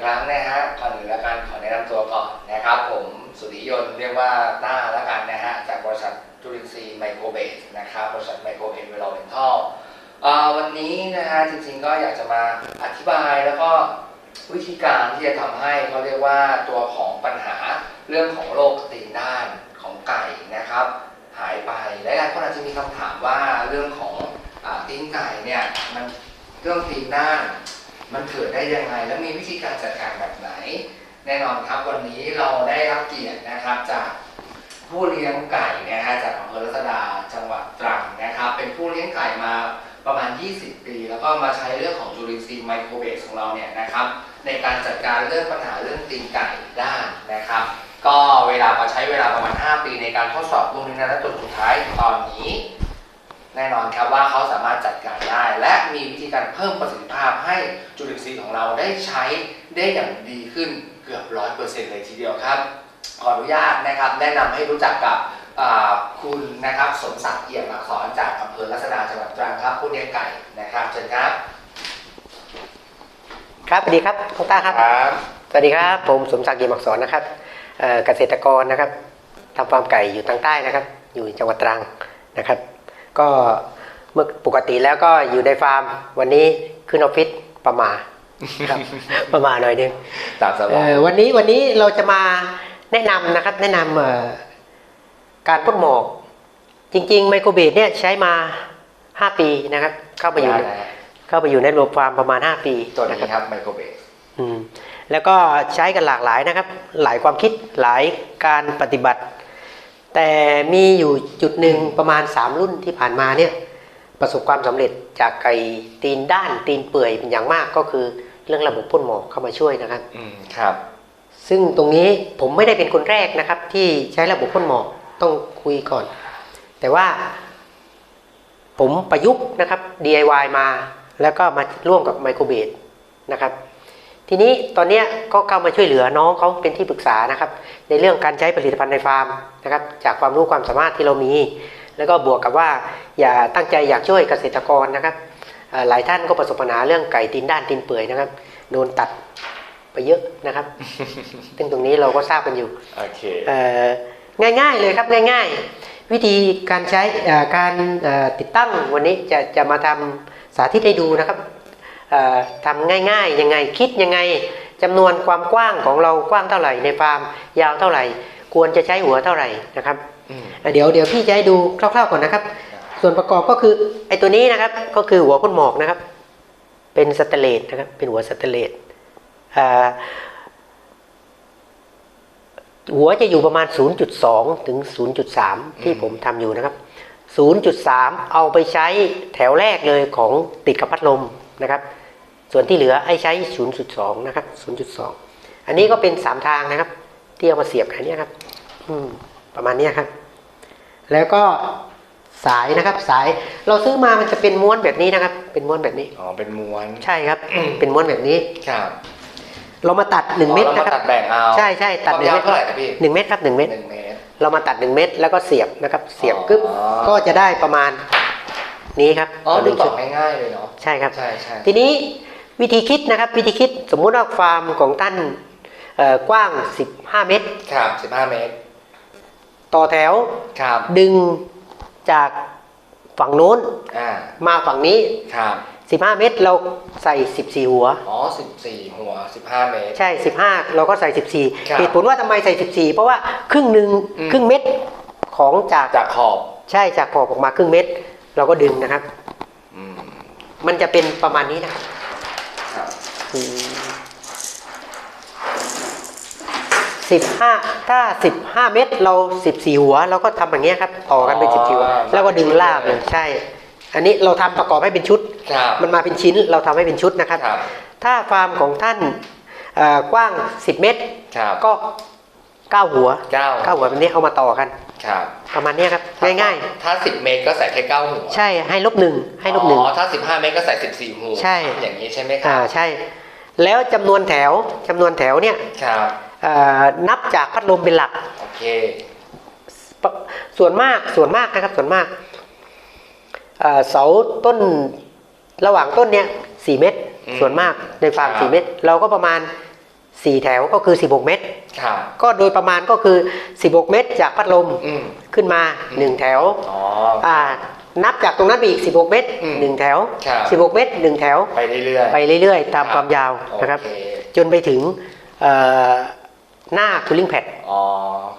ครั้งนะฮะก่อนอื่นแล้วกันขอแนะนำตัวก่อนนะครับ ผมสุริยนต์เรียกว่าต้าแล้วกันนะฮะจากบริษัทจุลินทรีย์ไมโครเบสนะครับบริษัทไมโครเอ็นเวลเมนทัลวันนี้นะฮะจริงๆก็อยากจะมาอธิบายแล้วก็วิธีการที่จะทำให้เขาเรียกว่าตัวของปัญหาเรื่องของโรคตีนด้านของไก่นะครับ หายไปและหลายคนอาจจะมีคำถามว่าเรื่องของอตีนไก่เนี่ยมันเรื่องตีนด้าน มันเกิดได้ยังไง และมีวิธีการจัดการแบบไหน แน่นอนครับวันนี้เราได้รับเกียรตินะครับจากผู้เลี้ยงไก่นะฮะจากอำเภอรัศดาจังหวัดตรังนะครับ เป็นผู้เลี้ยงไก่มาประมาณ 20 ปี แล้วก็มาใช้เรื่องของจุลินทรีย์ไมโครเบสของเราเนี่ยนะครับ ในการจัดการเรื่องปัญหาเรื่องตีนไก่ได้นนะครับ ก็เวลามาใช้เวลาประมาณ 5 ปีในการทดสอบลูกนี้นะและตัวสุดท้ายตอนนี้ แน่นอนครับว่าเขาสามารถจัดการได้ และมีวิธีการเพิ่มประสิทธิภาพให้จุลินทรีย์ของเราได้ใช้ได้อย่างดีขึ้นเกือบร้อยเปอร์เซ็นต์เลยทีเดียวครับ ขออนุญาตนะครับแนะนำให้รู้จักกับอ่าคุณนะครับสมศักดิ์เอี่ยมอักษรจากอำเภอรัศดาจังหวัดตรังครับผู้เลี้ยงไก่นะครับเชิญครับ ครับสวัสดีครับทุกท่านครับครับ สวัสดีครับ ผมสมศักดิ์เยี่ยมอักษรนะครับเอ่อเกษตรกรนะครับทำฟาร์มไก่อยู่ทางใต้นะครับ อยู่จังหวัดตรังนะครับ ก็เมื่อปกติแล้วก็อยู่ในฟาร์ม วันนี้ขึ้นออฟฟิศประมาครับ ประมาหน่อยหนึงตามสบาเอ่ยอวันนี้วันนี้เราจะมาแนะนำนะครับ แนะนำเอ่อการพ่นหมอก จริง ๆ ไมโครเบสเนี่ยใช้มา 5 ปีนะครับ เข้าไปอยู่ได้นะเข้าไปอยู่ในระบบฟาร์มประมาณ 5 ปีตัวนะนี้ครับครับไมโครเบสอืมแล้วก็ใช้กันหลากหลายนะครับ หลายความคิดหลายการปฏิบัติ แต่มีอยู่จุดหนึ่งประมาณ 3 รุ่นที่ผ่านมาเนี่ยประสบความสำเร็จจากไก่ตีนด้านตีนเปื่อยเป็นอย่างมากก็คือเรื่องระบบพ่นหมอกเข้ามาช่วยนะครับอืมครับ ซึ่งตรงนี้ผมไม่ได้เป็นคนแรกนะครับ ที่ใช้ระบบพ่นหมอกต้องคุยก่อน แต่ว่า ผมประยุกต์นะครับ DIY มา แล้วก็มาร่วมกับไมโครเบสนะครับ ทีนี้ตอนเนี้ยก็เข้ามาช่วยเหลือน้องเขาเป็นที่ปรึกษานะครับ ในเรื่องการใช้ผลิตภัณฑ์ในฟาร์มนะครับ จากความรู้ความสามารถที่เรามี แล้วก็บวกกับว่าอย่าตั้งใจอยากช่วยเกษตรกรนะครับเอ่อหลายท่านก็ประสบปัญหาเรื่องไก่ตีนด้านตีนเปื่อยนะครับ โดนตัดไปเยอะนะครับ ซึ่งตรงนี้เราก็ทราบกันอยู่โอเคเอ่อง่ายๆเลยครับง่าย ๆ วิธีการใช้เอ่อการเอ่อติดตั้งวันนี้จะจะมาทำสาธิตให้ดูนะครับเอ่อ ทำง่ายๆยังไงคิดยังไงจำนวนความกว้างของเรากว้างเท่าไหร่ในฟาร์มยาวเท่าไหร่ ควรจะใช้หัวเท่าไหร่นะครับอืมเอ่อเดี๋ยวเดี๋ยวพี่จะให้ดูคร่าวๆก่อนนะครับ ส่วนประกอบก็คือไอ้ตัวนี้นะครับก็คือหัวพ่นหมอกนะครับ เป็นสแตนเลสนะครับเป็นหัวสแตนเลสอ่าหัวจะอยู่ประมาณ 0.2 ถึง 0.3 ที่ผมทำอยู่นะครับ 0.3 เอาไปใช้แถวแรกเลยของติดกับพัดลมนะครับ ส่วนที่เหลือให้ใช้ 0.2 นะครับ 0.2 อันนี้ก็เป็น 3 ทางนะครับ ที่เอามาเสียบกันเนี่ยครับอืมประมาณเนี้ยครับ แล้วก็สายนะครับ สายเราซื้อมามันจะเป็นม้วนแบบนี้นะครับ เป็นม้วนแบบนี้อ๋อเป็นม้วนใช่ครับ เป็นม้วนแบบนี้ครับ เรามาตัด1เม็ดอ๋อนะคเรารับมาตัดแบ่งเอาใช่ใช่ตัดความหนึ่งยาวเม็ดเท่าไหร่ครับพี่หนึ่งเม็ดครับหนึ่งเม็ดหนึ่งเมตรเรามาตัดหนึ่งเม็ดแล้วก็เสียบนะครับ เสียบอ๋อกึ๊บก็จะได้ประมาณนี้ครับอ๋อต่อหดูนึ่งต่ชุอดง่ายๆเลยเนาะใช่ครับใช่ใช่ทีนี้ วิธีคิดนะครับ วิธีคิดสมมุติว่าฟาร์มของท่านเอ่อกว้าง 15 เมตร ครับสิบห้าเมตร ต่อแถวครับดึงจากฝั่งโน้นอ่ามาฝั่งนี้ครับ15 เมตรเราใส่ 14 หัว อ๋อสิบสี่หัวสิบห้าเมตร ใช่ 15 เราก็ใส่ครับ14 เหตุผลว่าทำไมใส่ 14 เพราะว่าครึ่งหนึ่งอืมครึ่งเม็ดของจากจากขอบ ใช่จากขอบออกมาครึ่งเม็ดเราก็ดึงนะครับอืมมันจะเป็นประมาณนี้นะครับครับ สิบห้าถ้าสิบห้าเม็ดเราสิบสี่หัว เราก็ทำอย่างเงี้ยครับ ต่อกันเป็นสิบสี่หัว แล้วก็ดึงลากเลยใช่ อันนี้เราทำประกอบให้เป็นชุดครับมันมาเป็นชิ้นเราทำให้เป็นชุดนะครับครับถ้าถ้าฟาร์มของท่านเอ่อกว้าง10เมตรครับก็เก้าหัวเก้าเก้าหัวแบบนี้เอามาต่อกันครับประมาณเนี้ยครับ ง่ายถ้าสิบเมตรก็ใส่แค่เก้าหัวๆใช่ให้ลบหนึ่งให้ลบหนึ่งอ๋อถ้าสิบห้าเมตรก็ใส่สิบสี่หัว ใช่ อย่างนี้ใช่ไหมคอ่ารับใช่ แล้วจำนวนแถวจำนวนแถวเนี่ยครับเอ่อนับจากพัดลมเป็นหลักโอเคปะส่วนมากส่วนมากนะครับส่วนมากเอ่อเสาต้นระหว่างต้นเนี้ยสี่เมตรอืมส่วนมากในฟาร์มครับสี่เมตร เราก็ประมาณ4แถวก็คือ16เมตรครับก็โดยประมาณก็คือ16เมตรจากพัดลมอืมขึ้นมาอืม1แถวอ๋ออ่า นับจากตรงนั้นไปอีก 16 เมตรอืม1แถว ครับ 16 เมตร1แถว ไปเรื่อยๆ ไปเรื่อยๆ ตามครับความยาวนะครับ โอเค จนไปถึงเอ่อหน้า cooling pad อ๋อ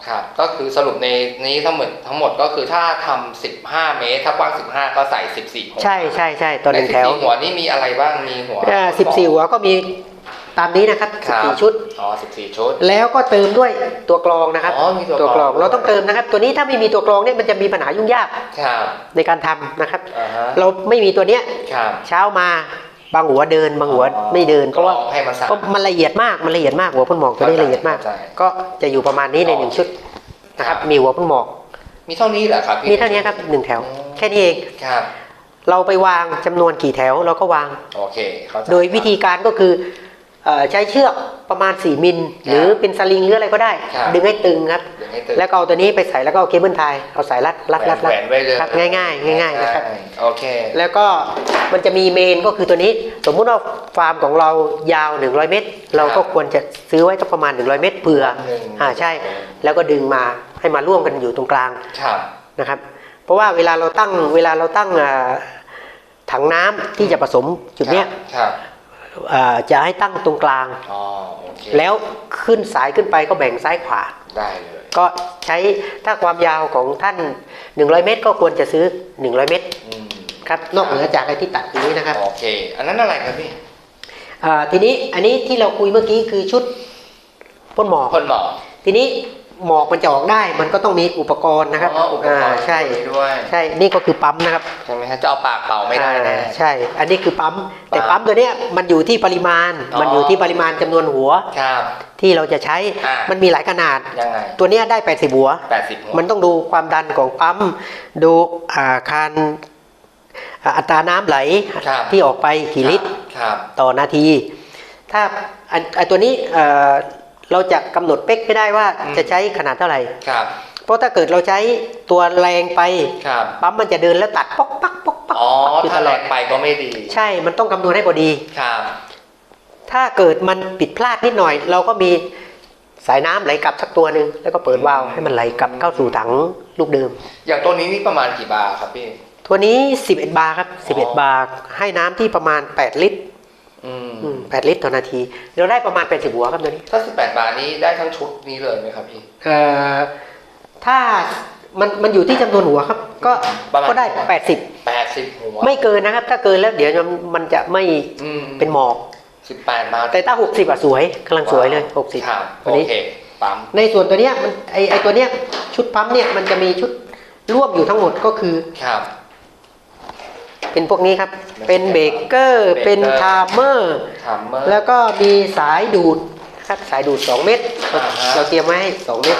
ครับก็คือสรุปในนี้ทั้งหมดทั้งหมดก็คือถ้าทำ15 เมตร ถ้ากว้าง 15 ก็ใส่ 14หัวใช่ใช่ใช่ตอนหนึ่งแถวใน14หัวนี่มีอะไรบ้างมีหัวเอ่อ14 หัวก็มี ตามนี้นะครับครับ14ชุด อ๋อ14 ชุด แล้วก็เติมด้วยตัวกรองนะครับอ๋อมีตัวกรอง เราต้องเติมนะครับ ตัวนี้ถ้าไม่มีตัวกรองเนี่ยมันจะมีปัญหายุ่งยากครับในการทำนะครับ อ่าฮะเราไม่มีตัวเนี้ยครับเช้ามาบางหัวเดินบางหัวไม่เดินเพราะว่า กรองให้มันสะเพราะมันละเอียดมากมันละเอียดมากหัวพ่นหมอกตัวนี้ละเอียดมาก เข้าใจก็จะอยู่ประมาณนี้ในหนึ่งชุดนะครับ ครับ มีหัวพ่นหมอก มีเท่านี้เหรอครับพี่มีเท่านี้ครับหนึ่งแถวอ๋อแค่นี้เองครับ เราไปวางจำนวนกี่แถวเราก็วาง โอเค เข้าใจโดยวิธีการก็คือเอ่อ ใช้เชือกประมาณ 4 มิล หรือเป็นสลิงหรืออะไรก็ได้ครับดึงให้ตึงครับดึงให้ตึงแล้วก็เอาตัวนี้ไปใส่แล้วก็เอาเคเบิลไทยเอาสายรัดรัดรัดแหรัวดนไว้เลยครับง่ายๆง่ายๆนะครับโอเคแล้วก็มันจะมีเมนก็คือตัวนี้ สมมุติว่าฟาร์มของเรายาว 100 เมตร เราก็ควรจะซื้อไว้ต้องประมาณ 100 เมตรเผื่อหนึ่งอ่าใช่ แล้วก็ดึงมาให้มาร่วมกันอยู่ตรงกลางครับนะครับ เพราะว่าเวลาเราตั้งเวลาเราตั้งอ่าถังน้ำที่จะผสมจุดเนี้ยครับอ่า จะให้ตั้งตรงกลางอ๋อโอเคแล้วขึ้นสายขึ้นไปก็แบ่งซ้ายขวา ได้เลย ก็ใช้ถ้าความยาวของท่าน 100 เมตร ก็ควรจะซื้อ 100 เมตรอืมครับ นอกเหนือจากไอ้ที่ตัดอย่างนี้นะครับ โอเค อันนั้นอะไรครับพี่อ่าทีนี้อันนี้ที่เราคุยเมื่อกี้คือชุดพ่นหมอกพ่นหมอกทีนี้ หมอกมันจะออกได้ มันก็ต้องมีอุปกรณ์นะครับอ๋ออุปกรณ์อ่าใช่ด้วย ใช่นี่ก็คือปั๊มนะครับใช่ไหมฮะจะเอาปากเป่าไม่ได้แน่ อ่าใช่ อันนี้คือปั๊ม แต่ปั๊มปั๊มตัวเนี้ยมันอยู่ที่ปริมาณ อ๋อ มันอยู่ที่ปริมาณจำนวนหัวครับ ที่เราจะใช้อ่ามั มันมีหลายขนาด ยังไงตัวเนี้ยได้ 80 หัว แปดสิบหัว มันต้องดูความดันของปั๊ม ดูอ่าคารอ่าอัตราน้ำไหลครับ ที่ออกไปกี่ลิตร ครับ ต่อนาที ถ้าอันอันตัวนี้เอ่อ เราจะกำหนดเป๊กไม่ได้ว่าอืมจะใช้ขนาดเท่าไหร่ครับเพราะถ้าเกิดเราใช้ตัวแรงไปครับปั๊มมันจะเดินแล้วตัดป๊อกปักป๊อกปักอ๋ออยู่ถ้าตแรลอดงไปก็ไม่ดี ใช่มันต้องคำนวณให้พอดีครับ ถ้าเกิดมันผิดพลาดนิดหน่อย เราก็มีสายน้ำไหลกลับสักตัวหนึ่งแล้วก็เปิดวาล์วให้มันไหลกลับเข้าสู่ถังลูกเดิม อย่างตัวนี้นี่ประมาณกี่บาร์ครับพี่ตัวนี้ 11 บาร์ครับ 11 บาร์ให้น้ำที่ประมาณ 8 ลิตร อืมอืม8ลิตรต่อนาที เราได้ประมาณ80หัวครับตัวนี้ ถ้าสิบแปดบาร์นี้ได้ทั้งชุดนี้เลยไหมครับพี่เอ่อถ้ามันมันอยู่ที่จำนวนหัวครับ ก็ประมาณก็ได้แปดสิบหัว80ไม่เกินนะครับ ถ้าเกินแล้วเดี๋ยวมันมันจะไม่อืมเป็นหมอกสิบแปดบาร์แต่ถ้า60อะสวยกำลังสวยเลยครับ60โอตัวนี้เคปั๊มในส่วนตัวเนี้ยมันไอไอตัวเนี้ยชุดปั๊มเนี่ยมันจะมีชุดร่วมอยู่ทั้งหมดก็คือครับ เป็นพวกนี้ครับไม่ใช่เป็นเบรกเกอร์เบรกเกอร์ เป็นไทม์เมอร์ทัมเมอร์ แล้วก็มีสายดูดนะครับสายดูด 2 เม็ดอ่าฮะเราเตรียมไว้ให้2เม็ด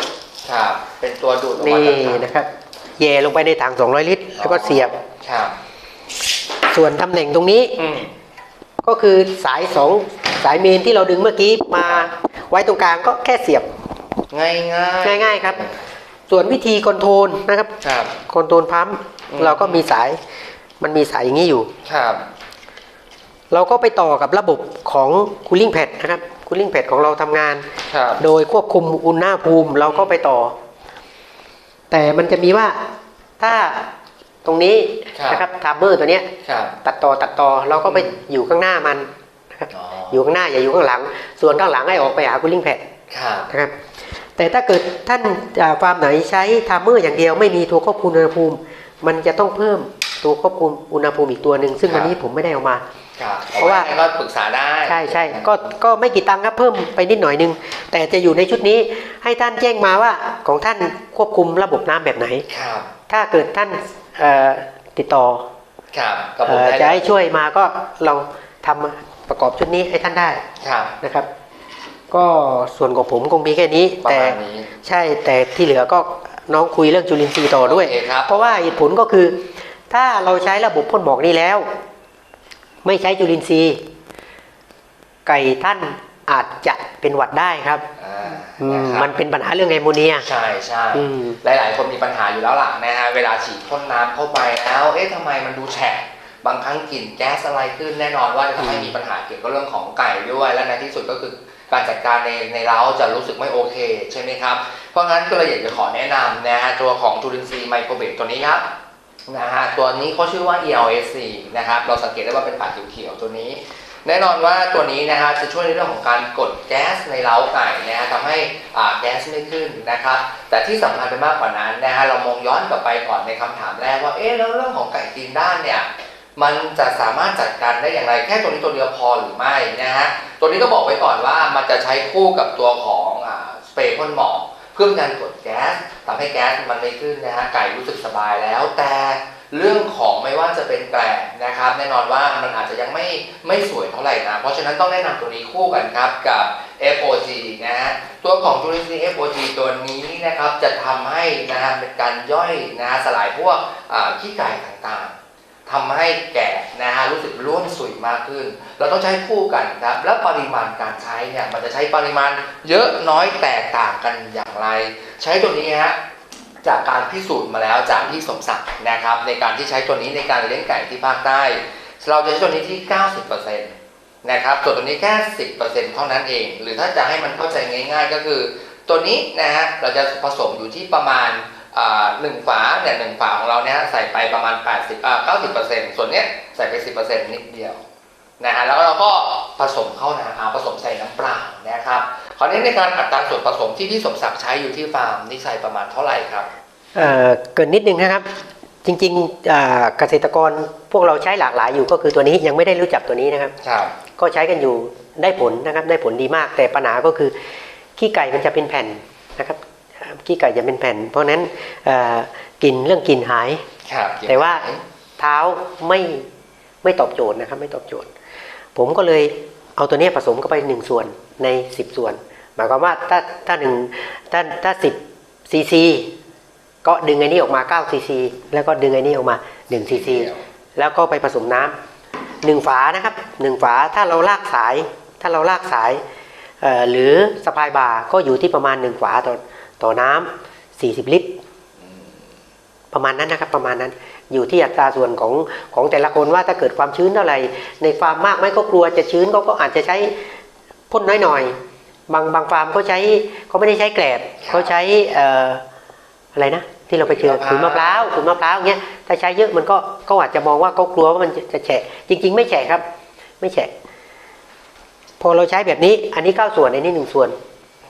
ครับเป็นตัวดูดออกมานี่จากถังนะครับแย่ลงไปในถัง200 ลิตร แล้วก็เสียบครับส่วนตำแหน่งตรงนี้อืมก็คือสายสองสายเมนที่เราดึงเมื่อกี้มาไว้ตรงกลางก็แค่เสียบ ง่ายง่ายง่ายๆครับ ส่วนวิธีคอนโทรลนะครับครับคอนโทรลพัมป์อืมเราก็มีสาย มันมีสายอย่างนี้อยู่ครับเราก็ไปต่อกับระบบของ cooling pad นะครับ cooling pad ของเราทำงานครับโดยควบคุมอุณหภูมิเราก็ไปต่อ แต่มันจะมีว่าถ้าตรงนี้นะครับทัมเมอร์ตัวเนี้ยครับตัดต่อตัดต่อเราก็ไปอยู่ข้างหน้ามันนะครับอ๋ออยู่ข้างหน้าอย่าอยู่ข้างหลัง ส่วนข้างหลังให้ออกไปหา cooling pad ครับนะครับแต่ถ้าเกิดท่านอ่าฟาร์มไหนใช้ทัมเมอร์อย่างเดียวไม่มีตัวควบคุมอุณหภูมิ มันจะต้องเพิ่ม ตัวควบคุมอุณหภูมิอีกตัวหนึ่งซึ่งวันนี้ผมไม่ได้เอามาครับเพราะว่าอไก็ปรึกษาได้ใช่ใช่ก็ก็ไม่กี่ตังค์ครับเพิ่มไปนิดหน่อยนึง แต่จะอยู่ในชุดนี้ให้ท่านแจ้งมาว่าของท่านควบคุมระบบน้ำแบบไหนครับถ้าเกิดท่านเอ่อติดต่อครับกับผมเอ่อได้จะเลยให้ช่วยมาก็เราทำประกอบชุดนี้ให้ท่านได้ครับนะครับ ก็ส่วนของผมคงมีแค่นี้ประแต่มาณนี้ใช่แต่ที่เหลือก็น้องคุยเรื่องจุลินทรีย์ต่อด้วยโอเคครับเพราะว่าเหตุผลก็คือ ถ้าเราใช้ระบบพ่นหมอกนี้แล้ว ไม่ใช้จุลินทรีย์ ไก่ท่านอาจจะเป็นหวัดได้ครับอ่าอืมนะครับมันเป็นปัญหาเรื่องแอมโมเนีย ใช่ใช่อืมหลาย ๆ คนมีปัญหาอยู่แล้วล่ะนะฮะ เวลาฉีดพ่นน้ำเข้าไปแล้ว เอ๊ะทำไมมันดูแฉะบางครั้งกลิ่นแก๊สอะไรขึ้นแน่นอนว่าจะทำให้มีปัญหาเกี่ยวกับเรื่องของไก่ด้วย และในที่สุดก็คือการจัดการในในเล้าจะรู้สึกไม่โอเค ใช่ไหมครับ เพราะงั้นก็เลยอยากจะขอแนะนำนะฮะตัวของจุลินทรีย์ไมโครเบตตัวนี้ครับ นะฮะตัวนี้เขาชื่อว่า ELSC นะครับเราสังเกตได้ว่าเป็นปาเขียวๆตัวนี้ แน่นอนว่าตัวนี้นะฮะจะช่วยในเรื่องของการกดแก๊สในเล้าไก่นะฮะทำให้อ่าแก๊สไม่ขึ้นนะครับ แต่ที่สำคัญไปมากกว่านั้นนะฮะเรามองย้อนกลับไปก่อนในคำถามแรกว่าเอ๊ะแล้วเรื่องของไก่ตีนด้านเนี่ยมันจะสามารถจัดการได้อย่างไรแค่ตัวนี้ตัวเดียวพอหรือไม่นะฮะตัวนี้ก็บอกไว้ก่อนว่ามันจะใช้คู่กับตัวของอสเปรย์พ่นหมอก เพื่อการกดแก๊สทำให้แก๊สมันไม่ขึ้นนะฮะไก่รู้สึกสบายแล้ว แต่เรื่องของไม่ว่าจะเป็นแกลบนะครับ แน่นอนว่ามันอาจจะยังไม่ไม่สวยเท่าไหร่นะ เพราะฉะนั้นต้องแนะนำตัวนี้คู่กันครับกับ FOG นะฮะตัวของจุลินทรีย์ FOG ตัวนี้นะครับจะทำให้นะฮะเป็นการย่อยนะสลายพวกขี้ไก่ต่างๆ ทำให้แกะนะฮะรู้สึกร่วนสุยมากขึ้น เราต้องใช้คู่กันครับ แล้วปริมาณการใช้เนี่ยมันจะใช้ปริมาณเยอะน้อยแตกต่างกันอย่างไร ใช้ตัวนี้ฮะจากการพิสูจน์มาแล้วจากพี่สมศักดิ์นะครับ ในการที่ใช้ตัวนี้ในการเลี้ยงไก่ที่ภาคใต้ เราจะใช้ตัวนี้ที่ 90%นะครับส่วนตัวนี้แค่ 10%เท่านั้นเอง หรือถ้าจะให้มันเข้าใจง่าย ๆ ก็คือ ตัวนี้นะฮะเราจะผสมอยู่ที่ประมาณ หนึ่งฝาเนี่ยหนึ่งฝาของเราเนี่ยใส่ไปประมาณ 80อ่า90%ส่วนเนี้ยใส่ไป 10%นิดเดียวนะฮะแล้วเราก็ผสมเข้าน้ำอ่าผสมใส่น้ำเปล่านะครับคราวนี้ในการอัตราส่วนผสมที่พี่สมศักดิ์ใช้อยู่ที่ฟาร์มนี่ใส่ประมาณเท่าไหร่ครับเอ่อเกินนิดนึงนะครับจริงๆอ่าเกษตรกรพวกเราใช้หลากหลายอยู่ก็คือตัวนี้ยังไม่ได้รู้จักตัวนี้นะครับครับก็ใช้กันอยู่ได้ผลนะครับได้ผลดีมากแต่ปัญหาก็คือขี้ไก่มันจะเป็นแผ่น นะครับอ่าขี้ไก่จะเป็นแผ่น เพราะฉะนั้นเอ่อกลิ่นเรื่องกลิ่นหายครับแต่ว่าเท้าไม่ไม่ตอบโจทย์นะครับไม่ตอบโจทย์ ผมก็เลยเอาตัวเนี้ยผสมเข้าไปหนึ่งส่วนใน10ส่วน หมายความว่าถ้าถ้าหนึ่งถ้าถ้าสิบซีซีก็ดึงไอ้นี่ออกมา9ซีซีแล้วก็ดึงไอ้นี่ออกมา1ซีซีแล้วก็ไปผสมน้ำหนึ่งฝานะครับหนึ่งฝาถ้าเราลากสาย ถ้าเราลากสายเอ่อหรือสะพายบาร์ก็อยู่ที่ประมาณหนึ่งฝาต่อ ต่อน้ำ40 ลิตร ประมาณนั้นนะครับประมาณนั้นอยู่ที่อัตราส่วนของของแต่ละคนว่าถ้าเกิดความชื้นเท่าไหร่ในฟาร์มมากไหมก็กลัวจะชื้นเขาก็อาจจะใช้พ่นน้อยหน่อยบางบางฟาร์มเขาใช้เขาไม่ได้ใช้แกลบเขาใช้เอ่ออะไรนะที่เราไปเจอขุนมะพร้าวขุนมะพร้าวเงี้ยถ้าใช้เยอะมันก็ก็อาจจะมองว่าเขากลัวว่ามันจะจะแฉะจริง ๆ ไม่แฉะครับ ไม่แฉะพอเราใช้แบบนี้ อันนี้เก้าส่วนอันนี้หนึ่งส่วน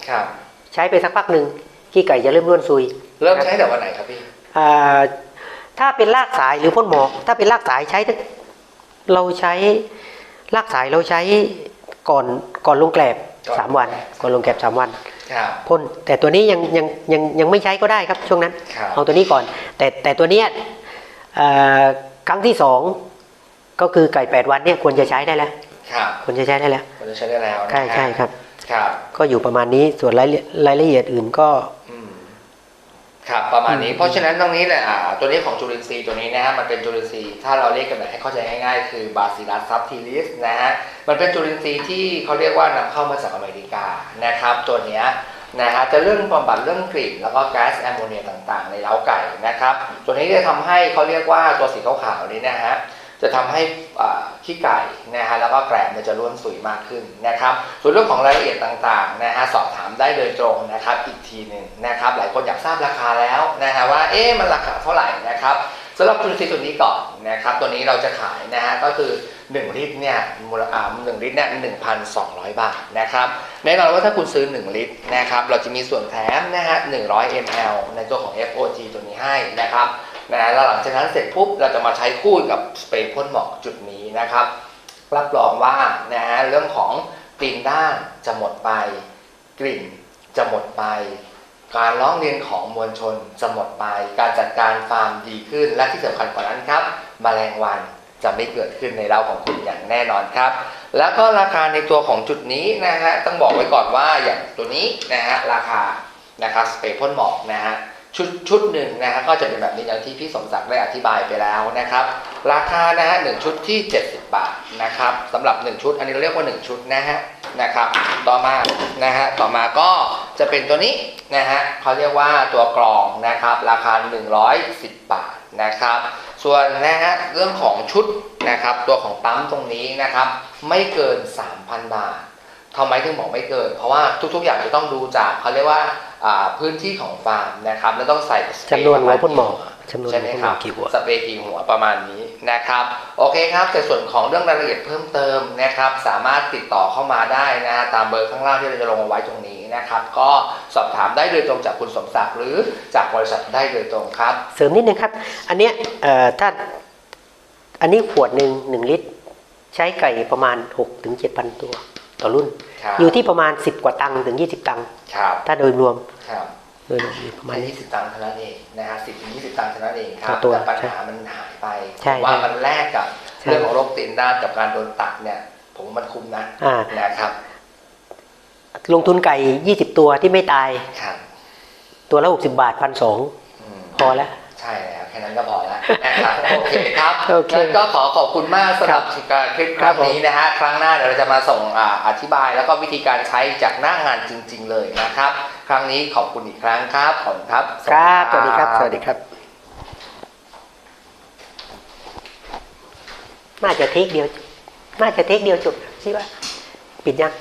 ครับใช้ไปสักพักหนึ่ง ขี้ไก่จะเริ่มร่วนซุย เริ่มใช้แต่วันไหนครับพี่อ่าถ้าเป็นรากสายหรือพ่นหมอกถ้าเป็นรากสายใช้ทั้งเราใช้รากสายเราใช้ก่อนก่อนลงแกลบก่อนสามวัน ก่อนลงแกลบสามวันครับพ่นแต่ตัวนี้ยังยังยังยังไม่ใช้ก็ได้ครับช่วงนั้นครับเอาตัวนี้ก่อน แต่แต่ตัวเนี้ยเอ่อครั้งที่สองก็คือไก่แปดวันเนี่ยควรจะใช้ได้แล้วครับควรจะใช้ได้แล้วมันจะใช้ได้แล้วนะใช่ใช่ครับครับ ก็อยู่ประมาณนี้ส่วนรายละรายละเอียดอื่นก็อืมครับประมาณนี้เพราะฉะนั้นตรงนี้แหละอ่าตัวนี้ของจุลินทรีย์ตัวนี้นะฮะมันเป็นจุลินทรีย์ถ้าเราเรียกกันแบบให้เข้าใจง่ายๆ คือบาซิลัสซับทิลิสนะฮะมันเป็นจุลินทรีย์ที่เขาเรียกว่านำเข้ามาจากอเมริกานะครับ ตัวเนี้ยนะฮะจะเรื่องบำบัดเรื่องกลิ่นแล้วก็แก๊สแอมโมเนียต่างๆ ในเล้าไก่นะครับ ตัวนี้จะทำให้เขาเรียกว่าตัวสีขาวๆนี้นะฮะ จะทำให้ขี้ไก่นะฮะแล้วก็แกรบเนี่ยจะร่วนสุยมากขึ้นนะครับส่วนเรื่องของรายละเอียดต่างๆนะฮะสอบถามได้โดยตรงนะครับอีกทีหนึ่งนะครับหลายคนอยากทราบราคาแล้วนะฮะว่าเอ๊ะมันราคาเท่าไหร่นะครับสำหรับจุลินทรีย์ตัวนี้ก่อนนะครับตัวนี้เราจะขายนะฮะก็คือ 1 ลิตรเนี่ยมูลค่าหนึ่งลิตรเนี่ยหนึ่งพันสองร้อยบาทนะครับแน่นอนว่าถ้าคุณซื้อ 1 ลิตรนะครับเราจะมีส่วนแถมนะฮะ100 ml ในตัวของ FOG ตัวนี้ให้นะครับ นะแล้วหลังจากนั้นเสร็จปุ๊บเราจะมาใช้คู่กับสเปรย์พ่นหมอกจุดนี้นะครับ รับรองว่านะฮะเรื่องของกลิ่นด้านจะหมดไป กลิ่นจะหมดไป การร้องเรียนของมวลชนจะหมดไป การจัดการฟาร์มดีขึ้น และที่สำคัญกว่านั้นครับแมลงวันจะไม่เกิดขึ้นในเล้าของคุณอย่างแน่นอนครับ แล้วก็ราคาในตัวของจุดนี้นะฮะต้องบอกไว้ก่อนว่าอย่างตัวนี้นะฮะราคานะครับสเปรย์พ่นหมอกนะฮะ ชุดชุดหนึ่งนะฮะก็จะเป็นแบบนี้อย่างที่พี่สมศักดิ์ได้อธิบายไปแล้วนะครับ ราคานะฮะหนึ่งชุดที่ 70 บาทนะครับสำหรับ 1 ชุด อันนี้เราเรียกว่า 1 ชุดนะฮะนะครับ ต่อมานะฮะต่อมาก็จะเป็นตัวนี้นะฮะเขาเรียกว่าตัวกรองนะครับ ราคา 110 บาทนะครับ ส่วนนะฮะเรื่องของชุดนะครับ ตัวของปั๊มตรงนี้นะครับ ไม่เกิน 3,000 บาท ทำไมถึงบอกไม่เกิน เพราะว่าทุก ๆ อย่างจะต้องดูจากเขาเรียกว่าอ่าพื้นที่ของฟาร์มนะครับแล้วต้องใส่สเปรย์จำนวนหัวพ่นหมอประมาณจำนวนใช่ไหมหัวพ่นคหมรัอบกี่หัวสเปรย์กี่หัวประมาณนี้นะครับโอเคครับแต่ส่วนของเรื่องรายละเอียดเพิ่มเติมนะครับ สามารถติดต่อเข้ามาได้นะฮะตามเบอร์ข้างล่างที่เราจะลงเอาไว้ตรงนี้นะครับ ก็สอบถามได้โดยตรงจากคุณสมศักดิ์หรือจากบริษัทได้โดยตรงครับ เสริมนิดนึงครับ อันเนี้ยเอ่อถ้าอันนี้ขวดหนึ่งหนึ่งลิตร ใช้ไก่ประมาณ6ถึง7,000 ตัว ต่อรุ่นครับอยู่ที่ประมาณ 10 กว่าตังค์ถึง 20 ตังค์ครับถ้าโดยรวมครับโดยรวมอยู่ประมาณไม่นี้ยี่สิบตังค์เท่านั้นเองนะฮะสิบถึงยี่สิบตังค์เท่านั้นเองครัต่บอตัวแต่ปัญหามันหายไปใช่ว่าใช่มันแลกกับใช่เรื่องของโรคตีนด้านกับการโดนตัดเนี่ย ผมว่ามันคุ้มนะอ่านะครับลงทุนไก่20ตัวที่ไม่ตายครับตัวละ60บาทพันสองอืมพอแล้ว ใช่แล้วแค่นั้นก็พอแล้วนะครับโอเคครับโอเคงั้นก็ขอขอบคุณมากสำหรับครับการคลิปคครัรั้บงผมนี้นะฮะครั้งหน้าเดี๋ยวเราจะมาส่งอ่าอธิบายแล้วก็วิธีการใช้จากหน้างานจริง ๆ เลยนะครับ ครั้งนี้ขอบคุณอีกครั้งครับขอบคุณครับครับสวัสดีครับสวัสดีครับ น่าจะเทคเดียว น่าจะเทคเดียวจบใช่ปะปิดยัง